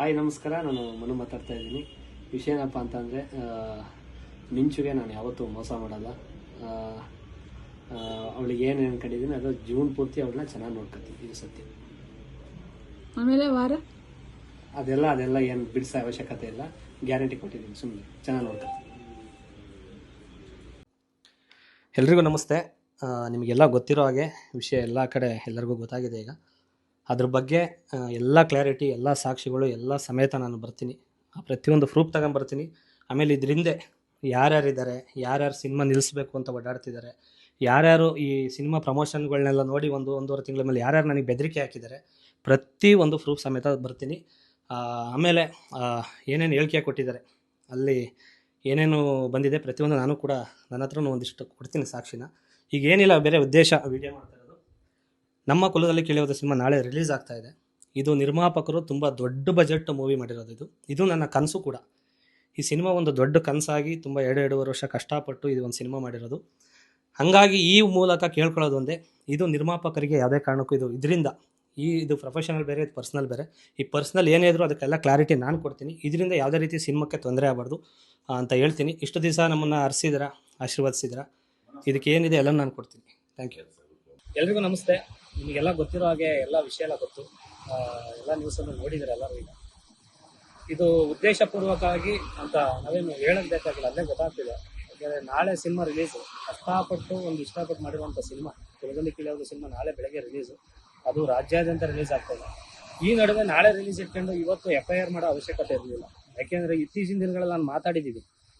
Hi ನಮಸ್ಕಾರ. ನಾನು ಮನು ಮಾತಾಡ್ತಾ ಇದ್ದೀನಿ. ವಿಷಯ ಏನಪ್ಪ ಅಂತಂದರೆ ಮಿಂಚುಗೆ ನಾನು ಯಾವತ್ತೂ ಮೋಸ ಮಾಡಲ್ಲ. ಅವಳಿಗೆ ಏನೇನು ಅನ್ಕೊಂಡಿದ್ದೀನಿ ಅದು ಜೀವನ ಪೂರ್ತಿ ಅವಳನ್ನ ಚೆನ್ನಾಗಿ ನೋಡ್ಕೊತೀನಿ ಇದು ಸತ್ಯ. ಆಮೇಲೆ ವಾರ? ಅದೆಲ್ಲ ಅದೆಲ್ಲ ಏನು ಬಿಡಿಸೋ ಅವಶ್ಯಕತೆ ಇಲ್ಲ. ಗ್ಯಾರಂಟಿ ಕೊಟ್ಟಿದ್ದೀನಿ ಸುಮ್ಮನೆ ಚೆನ್ನಾಗಿ ನೋಡ್ಕೊತೀನಿ. ಎಲ್ರಿಗೂ ನಮಸ್ತೆ. ನಿಮಗೆಲ್ಲ ಗೊತ್ತಿರೋ ಹಾಗೆ ವಿಷಯ ಎಲ್ಲ ಕಡೆ ಎಲ್ಲರಿಗೂ ಗೊತ್ತಾಗಿದೆ ಈಗ. ಅದ್ರ ಬಗ್ಗೆ ಎಲ್ಲ ಕ್ಲಾರಿಟಿ ಎಲ್ಲ ಸಾಕ್ಷಿಗಳು, ಎಲ್ಲ ಸಮೇತ ನಾನು ಬರ್ತೀನಿ. ಆ, ಪ್ರತಿಯೊಂದು ಪ್ರೂಫ್ ತಗೊಂಬರ್ತೀನಿ ಆಮೇಲೆ ಇದರಿಂದ ಯಾರ್ಯಾರಿದ್ದಾರೆ, ಯಾರ್ಯಾರು ಸಿನಿಮಾ ನಿಲ್ಲಿಸ್ಬೇಕು ಅಂತ ಓಡಾಡ್ತಿದ್ದಾರೆ, ಯಾರ್ಯಾರು ಈ ಸಿನಿಮಾ ಪ್ರಮೋಷನ್ಗಳನ್ನೆಲ್ಲ ನೋಡಿ ಒಂದು, ಒಂದೂವರೆ ತಿಂಗಳ ಮೇಲೆ ಯಾರ್ಯಾರು ನನಗೆ ಬೆದರಿಕೆ ಹಾಕಿದ್ದಾರೆ, ಪ್ರತಿ ಒಂದು ಪ್ರೂಫ್ ಸಮೇತ ಬರ್ತೀನಿ. ಆಮೇಲೆ ಏನೇನು ಹೇಳಿಕೆ ಕೊಟ್ಟಿದ್ದಾರೆ, ಅಲ್ಲಿ ಏನೇನು ಬಂದಿದೆ ಪ್ರತಿಯೊಂದು ನಾನು ಕೂಡ ನನ್ನ ಹತ್ರನೂ ಒಂದಿಷ್ಟು ಕೊಡ್ತೀನಿ ಸಾಕ್ಷಿನ. ಈಗ ಏನಿಲ್ಲ, ಬೇರೆ ಉದ್ದೇಶ ವಿಡಿಯೋ ಮಾಡ್ತಾ ಇರೋದು ನಮ್ಮ ಕುಲದಲ್ಲಿ ಕೇಳಿರೋದು ಸಿನಿಮಾ ನಾಳೆ ರಿಲೀಸ್ ಆಗ್ತಾ ಇದೆ. ಇದು ನಿರ್ಮಾಪಕರು ತುಂಬ ದೊಡ್ಡ ಬಜೆಟ್ ಮೂವಿ ಮಾಡಿರೋದು ಇದು. ಇದು ನನ್ನ ಕನಸು ಕೂಡ. ಈ ಸಿನಿಮಾ ಒಂದು ದೊಡ್ಡ ಕನಸಾಗಿ ತುಂಬ ಎರಡು ಎರಡೂವರೆ ವರ್ಷ ಕಷ್ಟಪಟ್ಟು ಇದು ಒಂದು ಸಿನಿಮಾ ಮಾಡಿರೋದು. ಹಾಗಾಗಿ ಈ ಮೂಲಕ ಕೇಳ್ಕೊಳ್ಳೋದು ಒಂದೇ, ಇದು ನಿರ್ಮಾಪಕರಿಗೆ ಯಾವುದೇ ಕಾರಣಕ್ಕೂ ಇದು ಇದರಿಂದ, ಈ ಇದು ಪ್ರೊಫೆಷನಲ್ ಬೇರೆ, ಇದು ಪರ್ಸ್ನಲ್ ಬೇರೆ. ಈ ಪರ್ಸ್ನಲ್ ಏನೇ ಇದ್ರೂ ಅದಕ್ಕೆಲ್ಲ ಕ್ಲಾರಿಟಿ ನಾನು ಕೊಡ್ತೀನಿ. ಇದರಿಂದ ಯಾವುದೇ ರೀತಿ ಸಿನಿಮಾಕ್ಕೆ ತೊಂದರೆ ಆಗಬಾರ್ದು ಅಂತ ಹೇಳ್ತೀನಿ. ಇಷ್ಟು ದಿವಸ ನಮ್ಮನ್ನು ಹರಿಸಿದ್ರ ಆಶೀರ್ವದಿಸಿದ್ರ? ಇದಕ್ಕೆ ಏನಿದೆ ಎಲ್ಲ ನಾನು ಕೊಡ್ತೀನಿ. ಥ್ಯಾಂಕ್ ಯು ಎಲ್ರಿಗೂ ನಮಸ್ತೆ. ನಿಮಗೆಲ್ಲ ಗೊತ್ತಿರೋ ಹಾಗೆ ಎಲ್ಲ ವಿಷಯ ಎಲ್ಲ ಗೊತ್ತು. ಎಲ್ಲ ನ್ಯೂಸನ್ನು ನೋಡಿದ್ರೆ ಎಲ್ಲರೂ ಈಗ. ಇದು ಉದ್ದೇಶಪೂರ್ವಕವಾಗಿ ಅಂತ ನಾವೇನು ಹೇಳಕ್ ಬೇಕಾಗಿಲ್ಲ ಅಲ್ಲೇ ಗೊತ್ತಾಗ್ತಿದೆ. ಯಾಕೆಂದರೆ ನಾಳೆ ಸಿನಿಮಾ ರಿಲೀಸು ಕಷ್ಟಪಟ್ಟು ಒಂದು ಇಷ್ಟಪಟ್ಟು ಮಾಡಿರುವಂಥ ಸಿನಿಮಾ ಕುಲದಲ್ಲಿ ಕಿಳಿಯೋದು ಸಿನಿಮಾ ನಾಳೆ ಬೆಳಗ್ಗೆ ರಿಲೀಸು ಅದು ರಾಜ್ಯಾದ್ಯಂತ ರಿಲೀಸ್ ಆಗ್ತದೆ ಈ ನಡುವೆ ನಾಳೆ ರಿಲೀಸ್ ಇಟ್ಕೊಂಡು ಇವತ್ತು ಎಫ್ ಐ ಆರ್ ಮಾಡೋ ಅವಶ್ಯಕತೆ ಇರಲಿಲ್ಲ. ಯಾಕೆಂದರೆ ಇತ್ತೀಚಿನ ದಿನಗಳಲ್ಲಿ ನಾನು ಮಾತಾಡಿದ್ದೀವಿ ಆ,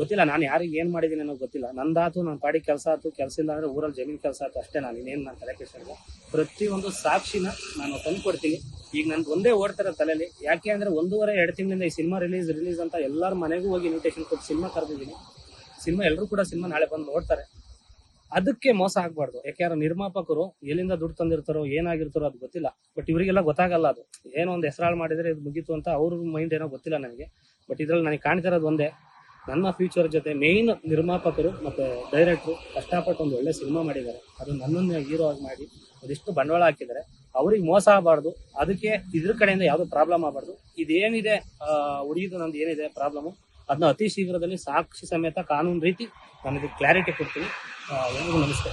ಗೊತ್ತಿಲ್ಲ, ನಾನು ಯಾರಿಗೆ ಏನು ಮಾಡಿದ್ದೀನಿ ಅನ್ನೋ ಗೊತ್ತಿಲ್ಲ. ನಂದಾತು ನನ್ನ ಪಾಡಿ ಕೆಲಸ ಆಯ್ತು ಕೆಲಸ ಇಲ್ಲ ಅಂದರೆ ಊರಲ್ಲಿ ಜಮೀನು ಕೆಲಸ ಆಯ್ತು ಅಷ್ಟೇ ನಾನು, ಇನ್ನೇನು ನಾನು ತಲೆ ಪ್ರತಿ ಪ್ರತಿಯೊಂದು ಸಾಕ್ಷಿನ ನಾನು ತಂದು ಕೊಡ್ತೀನಿ. ಈಗ ನನ್ಗೆ ಒಂದೇ ಓಡ್ತಾರೆ ತಲೆಯಲ್ಲಿ ಯಾಕೆ ಅಂದರೆ ಒಂದೂವರೆ, ಎರಡು ತಿಂಗಳಿಂದ ಈ ಸಿನಿಮಾ ರಿಲೀಸ್ ರಿಲೀಸ್ ಅಂತ ಎಲ್ಲರ ಮನೆಗೂ ಹೋಗಿ ಇನ್ವಿಟೇಷನ್ ಕೊಟ್ಟು ಸಿನಿಮಾ ಕರೆದಿದ್ದೀನಿ. ಸಿನಿಮಾ ಎಲ್ಲರೂ ಕೂಡ ಸಿನಿಮಾ ನಾಳೆ ಬಂದು ನೋಡ್ತಾರೆ. ಅದಕ್ಕೆ ಮೋಸ ಆಗ್ಬಾರ್ದು. ಯಾಕೆಂದ್ರೆ ನಿರ್ಮಾಪಕರು ಎಲ್ಲಿಂದ ದುಡ್ಡು ತಂದಿರ್ತಾರೋ, ಏನಾಗಿರ್ತಾರೋ ಅದು ಗೊತ್ತಿಲ್ಲ. ಬಟ್ ಇವರಿಗೆಲ್ಲ ಗೊತ್ತಾಗಲ್ಲ ಅದು. ಏನೋ ಒಂದು ಹೆಸರಾಳು ಮಾಡಿದ್ರೆ ಇದು ಮುಗೀತು ಅಂತ ಅವ್ರ ಮೈಂಡ್ ಏನೋ ಗೊತ್ತಿಲ್ಲ ನನಗೆ. ಬಟ್ ಇದ್ರಲ್ಲಿ ನನಗೆ ಕಾಣ್ತಿರೋದು ಒಂದೇ ನನ್ನ ಫ್ಯೂಚರ್ ಜೊತೆ ಮೇನ್ ನಿರ್ಮಾಪಕರು ಮತ್ತೆ ಡೈರೆಕ್ಟ್ರು ಕಷ್ಟಪಟ್ಟು ಒಂದು ಒಳ್ಳೆ ಸಿನಿಮಾ ಮಾಡಿದ್ದಾರೆ. ಅದು ನನ್ನನ್ನು ಹೀರೋ ಆಗಿ ಮಾಡಿ ಒಂದಿಷ್ಟು ಬಂಡವಾಳ ಹಾಕಿದ್ದಾರೆ. ಅವ್ರಿಗೆ ಮೋಸ ಆಗಬಾರ್ದು. ಅದಕ್ಕೆ ಇದ್ರ ಕಡೆಯಿಂದ ಯಾವುದೋ ಪ್ರಾಬ್ಲಮ್ ಆಗಬಾರ್ದು. ಇದೇನಿದೆ ಉಳಿಯೋದು ನಂದು ಏನಿದೆ ಪ್ರಾಬ್ಲಮು ಅದನ್ನ ಅತಿ ಶೀಘ್ರದಲ್ಲಿ ಸಾಕ್ಷಿ ಸಮೇತ ಕಾನೂನು ರೀತಿ ನನಗೆ ಕ್ಲಾರಿಟಿ ಕೊಡ್ತೀನಿ. ಎಲ್ಲರಿಗೂ ನಮಸ್ತೆ.